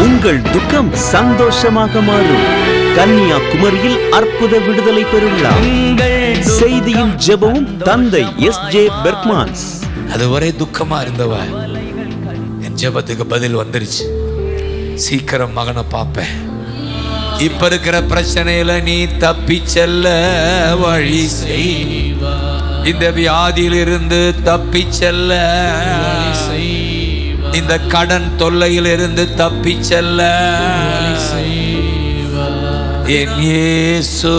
உங்கள் துக்கம் சந்தோஷமாக மாறும். கன்னியாகுமரியில் அற்புத விடுதலை பெறுவிழா செய்தியும் ஜெபமும் தந்தை எஸ் ஜே பெர்க்மான்ஸ். அதுவரை துக்கமா இருந்தவ என் ஜெபத்துக்கு பதில் வந்துருச்சு. சீக்கிரம் மகனை பார்ப்பேன். இப்ப இருக்கிற பிரச்சனையில நீ தப்பி செல்ல வழி செய்வா. இந்த வியாதியிலிருந்து தப்பி செல்ல இந்த கடன் தொல்லையிலிருந்து தப்பி செல்ல. என் இயேசு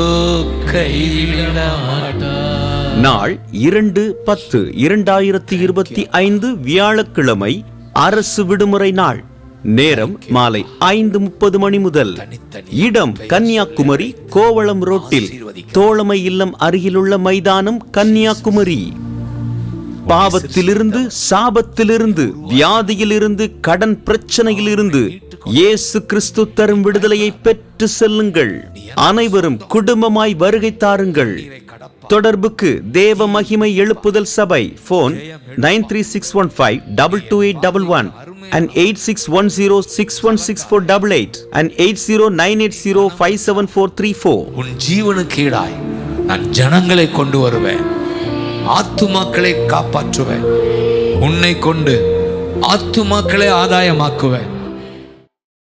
நாள் இரண்டு பத்து இரண்டாயிரத்தி இருபத்தி ஐந்து வியாழக்கிழமை அரசு விடுமுறை நாள். நேரம் மாலை ஐந்து முப்பது மணி முதல். இடம் கன்னியாகுமரி கோவளம் ரோட்டில். தோழமை இல்லம் அருகிலுள்ள மைதானம் கன்னியாகுமரி. பாவத்திலிருந்து சாபத்திலிருந்து வியாதியிலிருந்து கடன் பிரச்சனையிலிருந்து இயேசு கிறிஸ்து தரும் விடுதலையை பெற்று செல்லுங்கள். அனைவரும் குடும்பமாய் வருகை தாருங்கள். தொடர்புக்கு தேவ மகிமை எழுப்புதல் சபை phone nine three six one five double two eight double one and eight six one zero six one six four double eight and eight zero nine eight zero five seven four three four உன் ஜீவனுக்கு ஈடாய். நான் ஜனங்களை கொண்டு வருவேன். ஆத்துமாக்களை காப்பாற்றுவேன். உன்னை கொண்டு ஆத்துமாக்களை ஆதாயமாக்குவேன்.